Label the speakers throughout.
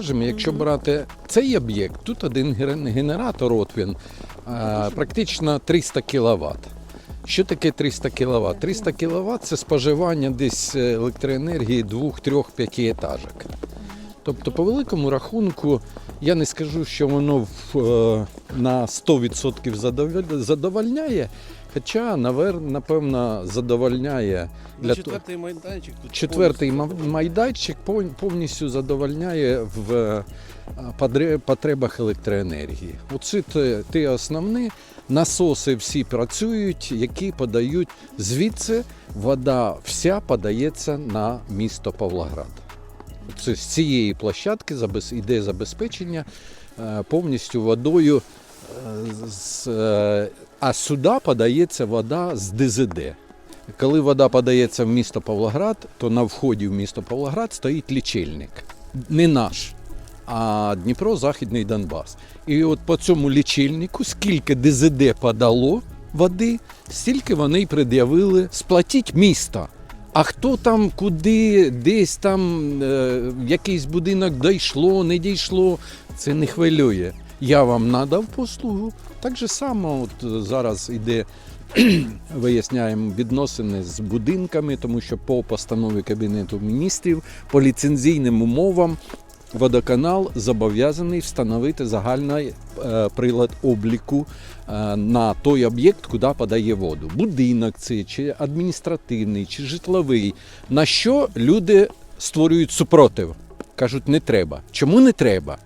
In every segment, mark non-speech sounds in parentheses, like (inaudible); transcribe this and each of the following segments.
Speaker 1: скажемо, якщо брати цей об'єкт, тут один генератор, от він, практично 300 кВт. Що таке 300 кВт? 300 кВт це споживання десь електроенергії 2-3-5 етажок. Тобто, по великому рахунку, я не скажу, що воно е, на 100% задовольняє, хоча, навер- напевно, задовольняє
Speaker 2: Ну,
Speaker 1: для
Speaker 2: четвертий майданчик. Тут
Speaker 1: Четвертий майданчик повністю задовольняє в е, потребах електроенергії. Оце те- ті основні насоси всі працюють, які подають звідси вода вся подається на місто Павлоград. З цієї площадки йде забезпечення е, повністю водою. е, е, А сюди подається вода з ДЗД. Коли вода подається в місто Павлоград, то на вході в місто Павлоград стоїть лічильник. Не наш, а Дніпро, Західний Донбас. І от по цьому лічильнику, скільки ДЗД подало води, стільки вони й пред'явили сплатіть місто. А хто там, куди, десь там е, якийсь будинок дійшло, не дійшло, це не хвилює. Я вам надав послугу. Так же само от е, зараз іде (clears throat) виясняємо відносини з будинками, тому що по постанові Кабінету міністрів по ліцензійним умовам водоканал зобов'язаний встановити загальний е, прилад обліку е, на той об'єкт, куди подає воду. Будинок це чи адміністративний, чи житловий. На що люди створюють супротив? Кажуть, не треба. Чому не треба?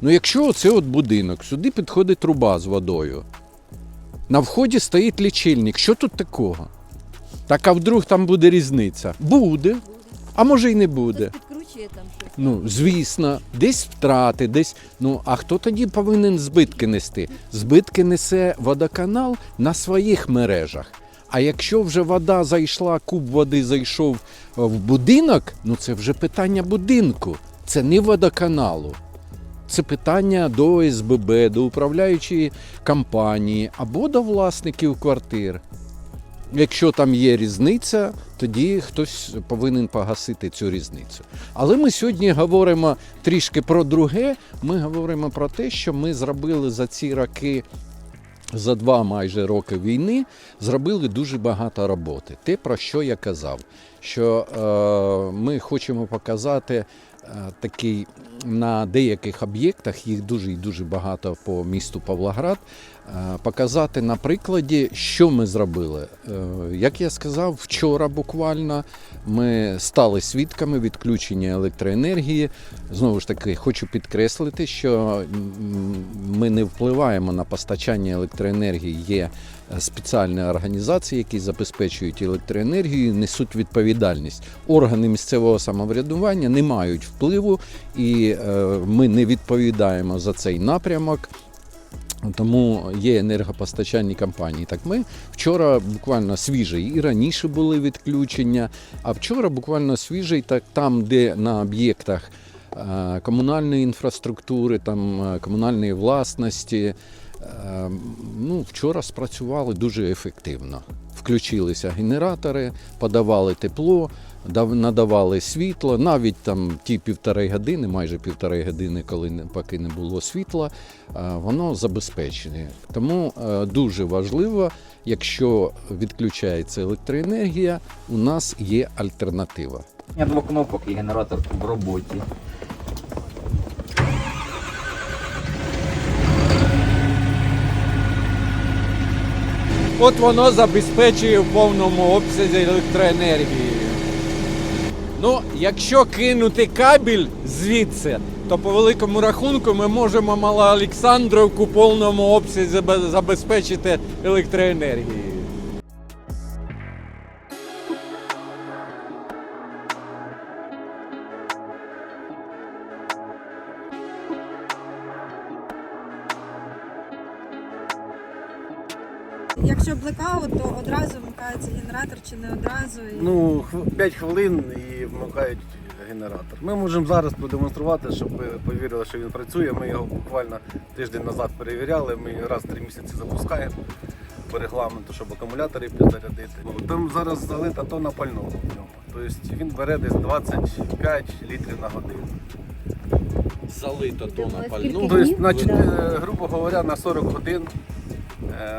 Speaker 1: Ну, якщо оце от будинок, сюди підходить труба з водою. На вході стоїть лічильник. Що тут такого? Так а вдруг там буде різниця? Буде. А може й не буде.
Speaker 3: Там щось.
Speaker 1: Ну, звісно, десь втрати, десь. Ну, а хто тоді повинен збитки нести? Збитки несе водоканал на своїх мережах. А якщо вже вода зайшла, куб води зайшов е, в будинок, ну це вже питання будинку. Це не водоканалу. Це питання до ОСББ, до управляючої компанії або до власників квартир. Якщо там є різниця, тоді хтось повинен погасити цю різницю. Але ми сьогодні говоримо трішки про друге. Ми говоримо про те, що ми зробили за ці роки, за два майже роки війни, зробили дуже багато роботи. Те, про що я казав, що е, ми хочемо показати е, такий на деяких об'єктах, їх дуже і дуже багато по місту Павлоград. Е, Показати на прикладі, що ми зробили. Е, Як я сказав, вчора буквально ми стали свідками відключення електроенергії. Знову ж таки, хочу підкреслити, що ми не впливаємо на постачання електроенергії. Є е, спеціальні організації, які забезпечують електроенергію, несуть відповідальність. Органи місцевого самоврядування не мають впливу, і ми не відповідаємо за цей напрямок. Тому є енергопостачальні компанії. Так ми вчора буквально свіжий, і раніше були відключення. А вчора буквально свіжий, так там, де на об'єктах е, комунальної інфраструктури, там е, комунальної власності. е, Ну, вчора спрацювали дуже ефективно. Включилися генератори, подавали тепло, надавали світло. Навіть там ті півтори години, майже півтори години, коли не- поки не було світла, е, воно забезпечене. Тому е, дуже важливо, якщо відключається електроенергія, у нас є альтернатива.
Speaker 4: Я двох кнопок і генератор в роботі.
Speaker 1: От воно забезпечує в повному обсязі електроенергії. Ну, якщо кинути кабель звідси, то по великому рахунку ми можемо Малоолександровку в повному обсязі забезпечити електроенергією.
Speaker 5: Якщо блекаут, то одразу вмикається генератор чи не одразу. І...
Speaker 2: Ну, 5 хвилин і вмикають генератор. Ми можемо зараз продемонструвати, щоб ви повірили, що він працює. Ми його буквально тиждень назад перевіряли. Ми раз в три місяці запускаємо по регламенту, щоб акумулятори підзарядити. Там зараз залита тонна пального в ньому. Тобто він бере десь 25 літрів на годину.
Speaker 1: залито тонна пального.
Speaker 2: Тобто, значить, е, грубо говоря, на 40 годин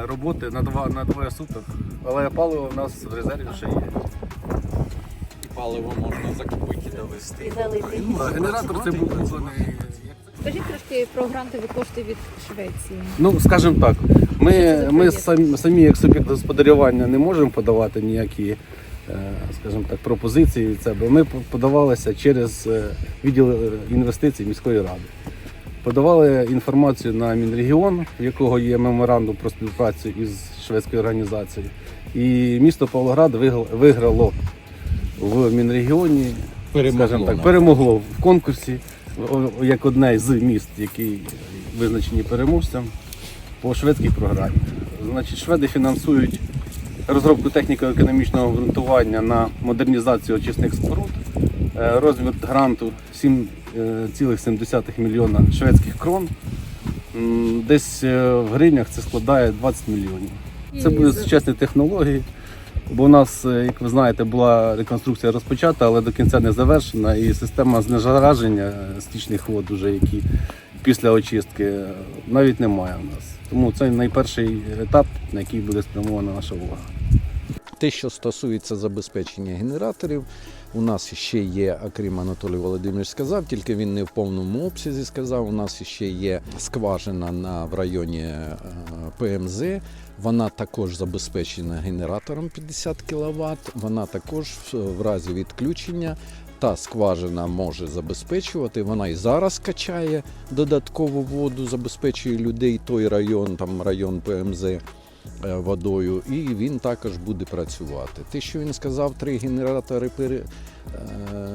Speaker 2: роботи на, два, на двоє суток. Але паливо в нас в резерві ще є.
Speaker 1: І Паливо можна закупити і довести.
Speaker 3: Залити.
Speaker 2: Ну, а генератор це був куплений.
Speaker 3: Скажіть трошки про грантові кошти від Швеції.
Speaker 2: Ну, скажімо так, ми, ми самі, самі як суб'єкт господарювання не можемо подавати ніякі, е, скажімо так, пропозиції від себе. Ми подавалися через е, відділ е, інвестицій міської ради. Подавали інформацію на Мінрегіон, в якого є меморандум про співпрацю із шведською організацією. І місто Павлоград виграло, в Мінрегіоні
Speaker 1: Перемогло
Speaker 2: скажімо так, перемогло в конкурсі як одне з міст, які визначені переможцем по шведській програмі. Значить, шведи фінансують розробку техніко-економічного обґрунтування на модернізацію очисних споруд. Е, Розмір гранту 7,7 мільйона шведських крон. Десь е, в гривнях це складає 20 мільйонів. Це будуть сучасні технології. Бо у нас, е, як ви знаєте, була реконструкція розпочата, але до кінця не завершена. І система знежараження е, стічних вод, уже, які після очистки, е, навіть немає у нас. Тому це найперший етап, на який буде спрямована наша увага.
Speaker 1: Те, що стосується забезпечення генераторів, у нас ще є, окрім Анатолій Володимирович сказав, тільки він не в повному обсязі сказав. У нас ще є скважина на в районі е, ПМЗ. Вона також забезпечена генератором 50 кВт. Вона також в- разі відключення. Та скважина може забезпечувати. Вона і зараз качає додаткову воду, забезпечує людей той район, там район ПМЗ водою, і він також буде працювати. Те, що він сказав, три генератори пере,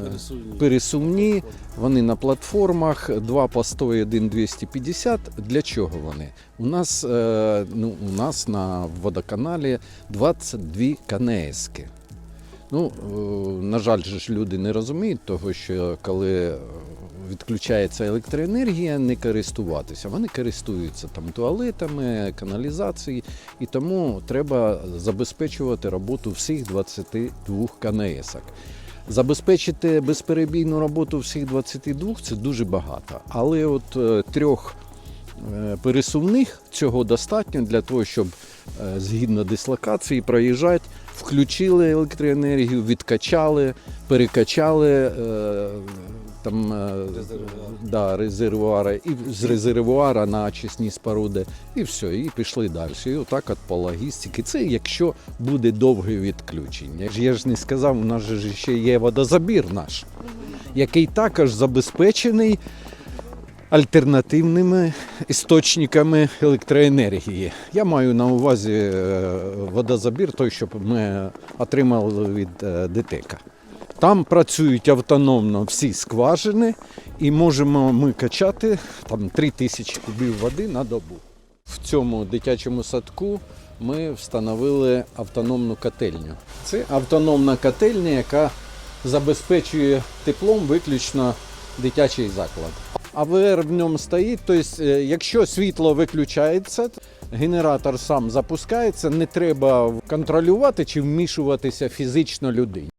Speaker 1: пересувні. пересувні, вони на платформах, два по 100 і один 250. Для чого вони? У нас, е, ну, у нас на водоканалі 22 канески. Ну, е, на жаль, ж люди не розуміють того, що коли е, відключається електроенергія, не користуватися. Вони користуються там туалетами, каналізацією, і тому треба забезпечувати роботу всіх 22 КНСок. Забезпечити безперебійну роботу всіх 22 це дуже багато. Але от е, трьох пересувних цього достатньо для того, щоб е, згідно дислокації проїжджати, включили електроенергію, відкачали, перекачали е, там, е, да, резервуари, і з резервуара на очисні споруди, і все, і пішли далі. І отак от по логістиці. Це якщо буде довге відключення. Я ж не сказав, у нас же ще є водозабір наш, який також забезпечений альтернативними істочниками електроенергії. Я маю на увазі е, водозабір, той, що ми отримали від е, ДТЕКа. Там працюють автономно всі скважини, і можемо ми качати там 3 тисячі кубів води на добу. В цьому дитячому садку ми встановили автономну котельню. Це автономна котельня, яка забезпечує теплом виключно дитячий заклад. АВР в ньому стоїть, тобто, е, якщо світло виключається, генератор сам запускається, не треба контролювати чи вмішуватися фізично людині.